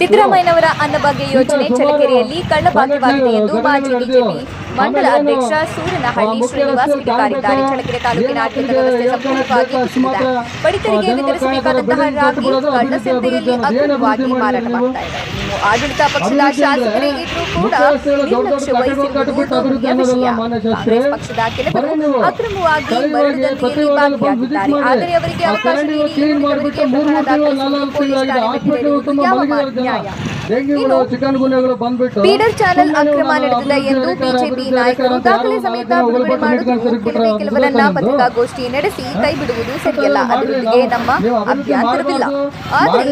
ಸಿದ್ದರಾಮಯ್ಯನವರ ಅನ್ನಭಾಗ್ಯ ಯೋಜನೆ ಚಳ್ಳಕೆರೆಯಲ್ಲಿ ಕಳ್ಳಭಾಗ್ಯವಾಗಿದೆ ಎಂದು ಮಾಜಿ ಬಿಜೆಪಿ ಮಂಡಲ ಅಧ್ಯಕ್ಷ ಸೂರನಹಳ್ಳಿ ಶ್ರೀನಿವಾಸ್ ಕಿಡಿಕಾರಿದ್ದಾರೆ. ಚಳ್ಳಕೆರೆ ತಾಲೂಕಿನ ಆರ್ಥಿಕ ವ್ಯವಸ್ಥೆ ಸಂಪೂರ್ಣವಾಗಿ ಕುಸಿದಿದೆ ಪಡಿತರಿಗೆ ವಿತರಿಸಬೇಕಾದಂತಹ ರಾಗಿ ಕಳ್ಳ ಸಂತೆಯಲ್ಲಿ ಅಕ್ರಮವಾಗಿ ಮಾರಾಟವಾಗ್ತಾ ಇದೆ ಇನ್ನು ಆಡಳಿತ ಪಕ್ಷದ ಶಾಸಕರೇ ಇದ್ರೂ ಕೂಡ ನಿರ್ಲಕ್ಷ್ಯ ವಹಿಸಿರುವುದು ವಿಷಯ ಕಾಂಗ್ರೆಸ್ ಪಕ್ಷದ ಕೆಲವರು ಅಕ್ರಮವಾಗಿ ಮರಳು ದಂಧೆಯಲ್ಲಿ ಭಾಗಿಯಾಗಿದ್ದಾರೆ. ಆದರೆ ಅವರಿಗೆ ಅವಕಾಶ ನೀಡಿ ಇನ್ನುಳಿದವರಿಗೆ ಪ್ರಕರಣ ದಾಖಲಿಸುವುದು ಪೊಲೀಸ್ ಠಾಣೆ ಮೆಟ್ಟಿರುವುದು ಯಾವ ನ್ಯಾಯ? ಬೀಡರ್ ಚಾನಲ್ ಅಕ್ರಮ ನಡೆದಿದೆ ಎಂದು ಬಿಜೆಪಿ ನಾಯಕರು ದಾಖಲೆ ಸಮೇತ ಬಿಡುಗಡೆ ಮಾಡುತ್ತಿದ್ದು ಕೆಲವೇ ಕೆಲವರನ್ನ ಪತ್ರಿಕಾಗೋಷ್ಠಿ ನಡೆಸಿ ಕೈ ಬಿಡುವುದು ಸರಿಯಲ್ಲ ಅಭಿವೃದ್ಧಿಗೆ ನಮ್ಮ ಅಭ್ಯಂತರವಿಲ್ಲ ಆದರೆ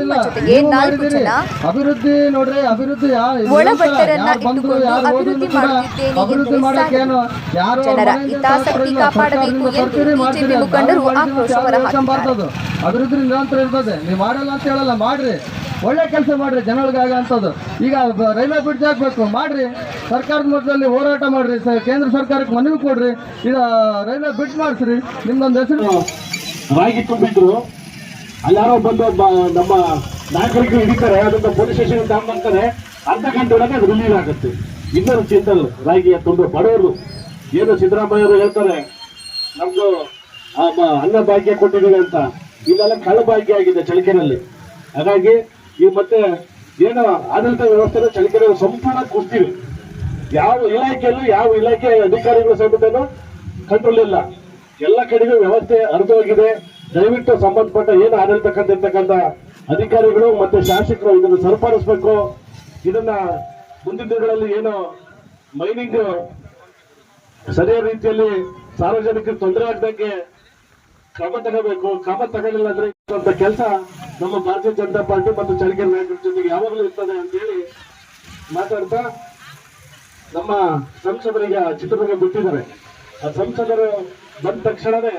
ನಿಮ್ಮ ಜೊತೆಗೆ ನಾಲ್ಕು ಜನ ಅಭಿವೃದ್ಧಿ ನೋಡ್ರಿ ಅಭಿವೃದ್ಧಿ ಇಟ್ಟುಕೊಂಡು ಅಭಿವೃದ್ಧಿ ಮಾಡುತ್ತಿದ್ದೇನೆ ಎಂದು ಜನರ ಹಿತಾಸಕ್ತಿ ಕಾಪಾಡಬೇಕು ಎಂದು ಬಿಜೆಪಿ ಮುಖಂಡರು ಆಕ್ರೋಶ ಹೊರಹಾಕಿದ್ದಾರೆ. ಅಭಿವೃದ್ಧಿ ನಿರಂತರ ಇರ್ತದೆ ನೀವು ಮಾಡಲ್ಲ ಅಂತ ಹೇಳಲ್ಲ ಮಾಡ್ರಿ. ಒಳ್ಳೆ ಕೆಲಸ ಮಾಡ್ರಿ ಜನಗಳಿಗಾಗ ಅಂತದ್ದು. ಈಗ ರೈಲ್ವೆ ಬ್ರಿಡ್ಜ್ ಹಾಕ್ಬೇಕು, ಮಾಡ್ರಿ. ಸರ್ಕಾರದ ಮಟ್ಟದಲ್ಲಿ ಹೋರಾಟ ಮಾಡ್ರಿ ಕೇಂದ್ರ ಸರ್ಕಾರಕ್ಕೆ ಮನವಿ ಕೊಡ್ರಿ. ಇದು ರೈಲ್ವೆ ಬ್ರಿಡ್ಜ್ ಮಾಡಿಸ್ರಿ, ನಿಮ್ದೊಂದು ಹೆಸರು? ರಾಗಿ ತುಂಬಿದ್ರು. ಅಲ್ಲಾರೋ ಬಂದು ನಮ್ಮ ನಾಗರಿಕರು ಹಿಡಿತಾರೆ ಅದನ್ನು ಪೊಲೀಸ್ ಸ್ಟೇಷನ್ ತಗೊಂಡ್ಬರ್ತಾರೆ ಅರ್ಧ ಗಂಟೆ ಒಳಗೆ ಅದು ರಿಲೀಸ್ ಆಗುತ್ತೆ ಇನ್ನೊಂದು ಚಿಂತಲ್ ರಾಗಿಯ ತುಂಬ ಬಡವರು. ಏನು ಸಿದ್ದರಾಮಯ್ಯ ಅವರು ಹೇಳ್ತಾರೆ, ನಮ್ದು ಅನ್ನ ಭಾಗ್ಯ ಕೊಟ್ಟಿದ್ದೀವಿ ಅಂತ. ಇಲ್ಲೆಲ್ಲ ಕಳ್ಳ ಭಾಗ್ಯ ಆಗಿದೆ ಚಳಿಕೆನಲ್ಲಿ ಹಾಗಾಗಿ ಈ ಮತ್ತೆ ಏನು ಆಡಳಿತ ವ್ಯವಸ್ಥೆ ಚಳಿಕೆರೆ ಸಂಪೂರ್ಣ ಕುಸ್ತೀವಿ ಯಾವ ಇಲಾಖೆಯಲ್ಲೂ ಯಾವ ಇಲಾಖೆ ಅಧಿಕಾರಿಗಳು ಸಮೇತನು ಕಂಟ್ರೋಲ್ ಇಲ್ಲ. ಎಲ್ಲ ಕಡೆಗೂ ವ್ಯವಸ್ಥೆ ಅರ್ಧವಾಗಿದೆ. ದಯವಿಟ್ಟು ಸಂಬಂಧಪಟ್ಟ ಏನು ಆಡಳಿತ ಇರ್ತಕ್ಕಂಥ ಅಧಿಕಾರಿಗಳು ಮತ್ತೆ ಶಾಸಕರು ಇದನ್ನು ಸರಿಪಡಿಸ್ಬೇಕು. ಇದನ್ನ ಮುಂದಿನ ದಿನಗಳಲ್ಲಿ ಏನು ಮೈನಿಂಗ್ ಸರಿಯಾದ ರೀತಿಯಲ್ಲಿ ಸಾರ್ವಜನಿಕರಿಗೆ ತೊಂದರೆ ಆಗದಂಗೆ ಕ್ರಮ ತಗೋಬೇಕು. ಕ್ರಮ ತಗೊಳ್ಳಿಲ್ಲ ಅಂದ್ರೆ ಕೆಲಸ ನಮ್ಮ ಭಾರತೀಯ ಜನತಾ ಪಾರ್ಟಿ ಮತ್ತು ಚಳಿಕೆರೆ ನಾಯಕರ ಜೊತೆಗೆ ಯಾವಾಗಲೂ ಇರ್ತದೆ ಅಂತೇಳಿ ಮಾತಾಡ್ತಾ ನಮ್ಮ ಸಂಸದರಿಗೆ ಚಿತ್ರದುರ್ಗ ಬಿಟ್ಟಿದ್ದಾರೆ. ಆ ಸಂಸದರು ಬಂದ ತಕ್ಷಣವೇ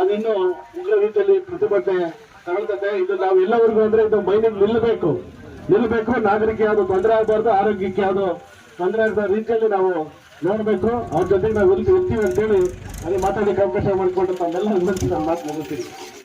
ಅದಿನ್ನು ಉಗ್ರ ರೀತಿಯಲ್ಲಿ ಪ್ರತಿಭಟನೆ ತಗೊಳ್ತದೆ. ಇದು ನಾವು ಎಲ್ಲವರೆಗೂ ಅಂದ್ರೆ ಇದು ಮೈನಿಂಗ್ ನಿಲ್ಲಬೇಕು. ನಿಲ್ಲಬೇಕು, ನಾಗರಿಕ ಯಾವುದು ತೊಂದರೆ ಆಗಬಾರ್ದು, ಆರೋಗ್ಯಕ್ಕೆ ಯಾವುದು ತೊಂದರೆ ಆಗದ ರೀತಿಯಲ್ಲಿ ನಾವು ನೋಡಬೇಕು. ಅವ್ರ ಜೊತೆಗೆ ನಾವು ಇರ್ತೀವಿ ಅಂತೇಳಿ ಅಲ್ಲಿ ಮಾತಾಡಲಿಕ್ಕೆ ಅವಕಾಶ ಮಾಡಿಕೊಂಡು ತಮ್ಮೆಲ್ಲ ವಿನಂತಿ ನಾನು ಮಾತು ಮುಗಿಸ್ತೀನಿ